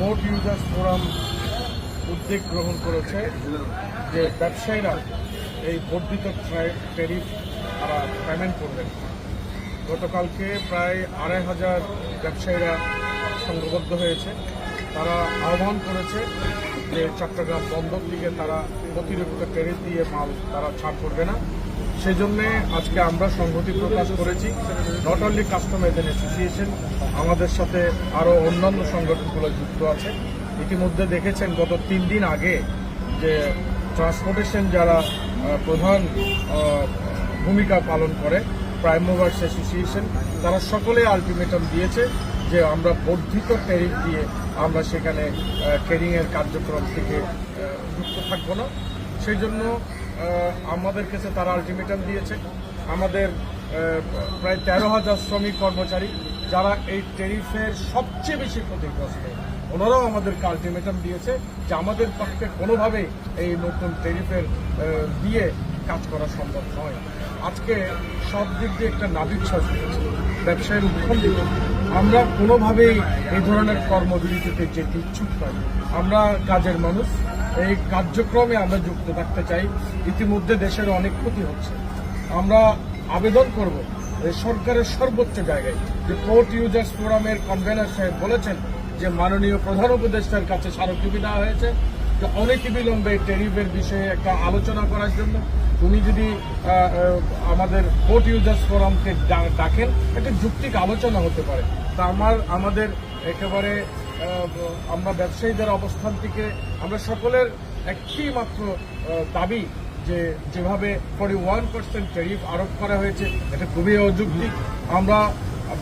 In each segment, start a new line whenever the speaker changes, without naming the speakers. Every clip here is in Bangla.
পোর্ট ইউজার্স ফোরাম উদ্যোগ গ্রহণ করেছে যে ব্যবসায়ীরা এই বর্ধিত ট্যারিফ তারা পেমেন্ট করবেন। গতকালকে প্রায় আড়াই হাজার ব্যবসায়ীরা সংঘবদ্ধ হয়েছে। তারা আহ্বান করেছে যে চট্টগ্রাম বন্দর থেকে তারা অতিরিক্ত ট্যারিফ দিয়ে মাল তারা ছাড় করবে না। সেই জন্যে আজকে আমরা সংহতি প্রকাশ করেছি। নট অনলি কাস্টমার অ্যাসোসিয়েশন আমাদের সাথে আরও অন্যান্য সংগঠনগুলো যুক্ত আছে। ইতিমধ্যে দেখেছেন গত তিন দিন আগে যে ট্রান্সপোর্টেশন যারা প্রধান ভূমিকা পালন করে প্রাইম মুভার্স অ্যাসোসিয়েশন তারা সকলে আলটিমেটাম দিয়েছে যে আমরা বর্ধিত ট্যারিফ দিয়ে আমরা সেখানে ট্রেডিংয়ের কার্যক্রম থেকে যুক্ত থাকব না। সেই জন্য আমাদের কাছে তারা আলটিমেটাম দিয়েছে। আমাদের প্রায় তেরো হাজার শ্রমিক কর্মচারী যারা এই টেরিফের সবচেয়ে বেশি ক্ষতিগ্রস্ত, ওনারাও আমাদেরকে আলটিমেটাম দিয়েছে যে আমাদের পক্ষে কোনোভাবেই এই নতুন টেরিফের দিয়ে কাজ করা সম্ভব নয়। আজকে সব দিক দিয়ে একটা নাবিচ্ছাস হয়েছে ব্যবসায়ের উৎখণ্ডিত। আমরা কোনোভাবেই এই ধরনের কর্মবিরতিতে যেতে ইচ্ছুক নয় আমরা কাজের মানুষ। এই কার্যক্রমে আমরা যুক্ত থাকতে চাই। ইতিমধ্যে দেশের অনেক ক্ষতি হচ্ছে। আমরা আবেদন করব সরকারের সর্বোচ্চ জায়গায়। যে পোর্ট ইউজার্স ফোরামের কনভেনার সাহেব বলেছেন যে মাননীয় প্রধান উপদেষ্টার কাছে স্মারকলিপি দেওয়া হয়েছে। অনেক বিলম্বে টেরিফের বিষয়ে একটা আলোচনা করার জন্য উনি যদি আমাদের পোর্ট ইউজার্স ফোরামকে ডাকেন, একটা যুক্তিক আলোচনা হতে পারে। তা আমার, আমাদের একেবারে আমরা ব্যবসায়ীদের অবস্থান থেকে আমরা সকলের একটি মাত্র দাবি যে যেভাবে ফর্টি ওয়ান পার্সেন্ট ট্যারিফ আরোপ করা হয়েছে, এটা খুবই অযৌক্তিক। আমরা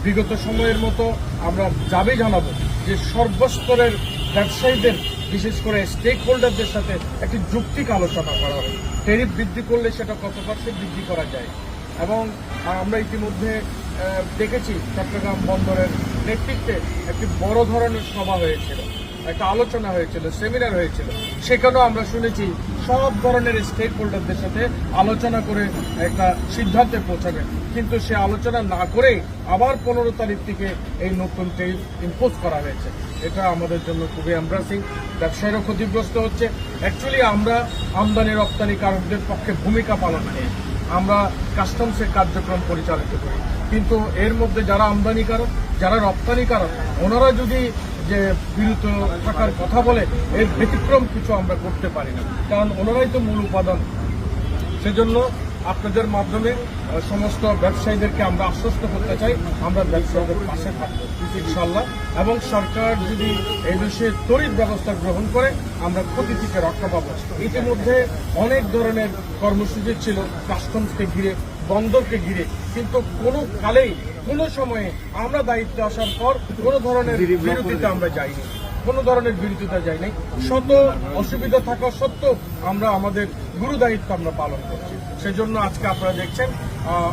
বিগত সময়ের মতো আমরা দাবি জানাব যে সর্বস্তরের ব্যবসায়ীদের, বিশেষ করে স্টেক হোল্ডারদের সাথে একটি যুক্তিক আলোচনা করা হবে ট্যারিফ বৃদ্ধি করলে সেটা কত পার্সেন্ট বৃদ্ধি করা যায়? এবং আমরা ইতিমধ্যে দেখেছি চট্টগ্রাম বন্দরের নেতৃত্বে একটি বড় ধরনের সভা হয়েছিল। একটা আলোচনা হয়েছিল সেমিনার হয়েছিল। সেখানেও আমরা শুনেছি সব ধরনের স্টেক হোল্ডারদের সাথে আলোচনা করে একটা সিদ্ধান্তে পৌঁছাবে। কিন্তু সে আলোচনা না করে আবার পনেরো তারিখ থেকে এই নতুন টেরিফ ইম্পোজ করা হয়েছে। এটা আমাদের জন্য খুবই এমব্রাসিং ব্যবসায়ীরা ক্ষতিগ্রস্ত হচ্ছে। অ্যাকচুয়ালি আমরা আমদানি রপ্তানিকারকদের পক্ষে ভূমিকা পালন করি। আমরা কাস্টমসের কার্যক্রম পরিচালিত করি। কিন্তু এর মধ্যে যারা আমদানিকারক, যারা রপ্তানিকারক, ওনারা যদি যে বিরত থাকার কথা বলে এর ব্যতিক্রম কিছু আমরা করতে পারি না। কারণ ওনারাই তো মূল উপাদান। সেজন্য আপনাদের মাধ্যমে সমস্ত ব্যবসায়ীদেরকে আমরা আশ্বস্ত করতে চাই, আমরা ব্যবসায়ীদের পাশে থাকব ইনশাল্লাহ এবং সরকার যদি এই বিষয়ে তড়িৎ ব্যবস্থা গ্রহণ করে, আমরা ক্ষতি থেকে রক্ষা পাবো। ইতিমধ্যে অনেক ধরনের কর্মসূচি ছিল কাস্টমসকে ঘিরে বন্দরকে ঘিরে। কিন্তু কোনো কালেই কোনো সময়ে আমরা দায়িত্বে আসার পর কোনো ধরনের বিরতিতে আমরা যাইনি। কোনো ধরনের বিরোধিতা যায় নাই শত অসুবিধা থাকা সত্ত্বেও আমরা আমাদের গুরু দায়িত্ব আমরা পালন করছি। সেজন্য আজকে আপনারা দেখছেন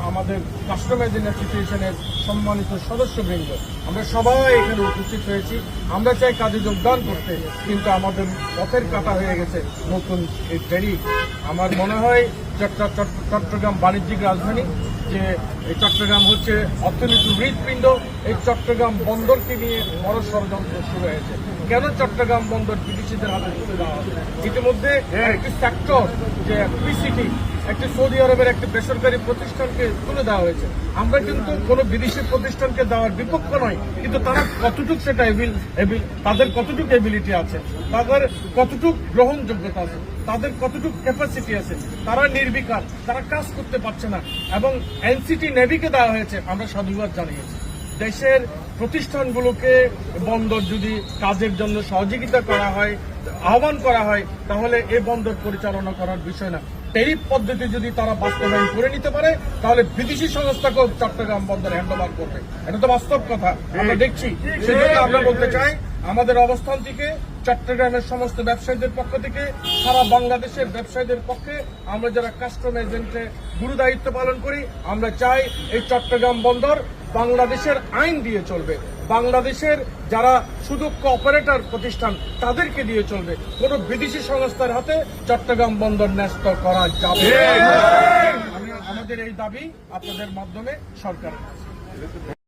আমাদের কাস্টমার অ্যাসোসিয়েশনের সম্মানিত সদস্যবৃন্দ। আমরা সবাই এখানে উপস্থিত হয়েছি। আমরা চাই কাজে যোগদান করতে কিন্তু আমাদের পথের কাটা হয়ে গেছে নতুন এই ফেরি। আমার মনে হয় চট্টগ্রাম বাণিজ্যিক রাজধানী যে এই চট্টগ্রাম হচ্ছে অর্থনীতির হৃদপিণ্ড এই চট্টগ্রাম বন্দরকে নিয়ে বড় ষড়যন্ত্র শুরু হয়েছে। কেন চট্টগ্রাম বন্দর বিদেশিদের হাতে তুলে দেওয়া ইতিমধ্যে একটি সেক্টর যে পিসিটি একটি সৌদি আরবের একটি বেসরকারি প্রতিষ্ঠানকে তুলে দেওয়া হয়েছে। আমরা কিন্তু কোনো বিদেশি প্রতিষ্ঠানকে দেওয়ার বিপক্ষ নয়, কিন্তু তারা কতটুক সেটা তাদের কতটুক এবিলিটি আছে, তাদের কতটুক গ্রহণযোগ্যতা আছে, তাদের কতটুক ক্যাপাসিটি আছে, তারা নির্বিকার, তারা কাজ করতে পারছে না, এবং এনসিটি নেভিকে দেওয়া হয়েছে, আমরা সাধুবাদ জানিয়েছি। দেশের প্রতিষ্ঠানগুলোকে বন্দর যদি কাজের জন্য সহযোগিতা করা হয়, আহ্বান করা হয়, তাহলে এ বন্দর পরিচালনা করার বিষয় না। টেরিফ পদ্ধতি যদি তারা বাস্তবায়ন করে নিতে পারে তাহলে বিদেশি সংস্থাকেও চট্টগ্রাম বন্দর হ্যান্ডওভার করবে। এটা তো বাস্তব কথা। আমরা দেখছি। সেজন্য আমরা বলতে চাই আমাদের অবস্থান থেকে চট্টগ্রামের সমস্ত ব্যবসায়ীদের পক্ষ থেকে সারা বাংলাদেশের ব্যবসায়ীদের পক্ষে আমরা যারা কাস্টম এজেন্টে গুরু দায়িত্ব পালন করি আমরা চাই এই চট্টগ্রাম বন্দর বাংলাদেশের আইন দিয়ে চলবে। বাংলাদেশের যারা শুধু কপারেটর প্রতিষ্ঠান তাদেরকে দিয়ে চলবে। কোনো বিদেশি সংস্থার হাতে চট্টগ্রাম বন্দর ন্যস্ত করা যাবে আমাদের এই দাবি আপনাদের মাধ্যমে সরকারের কাছে।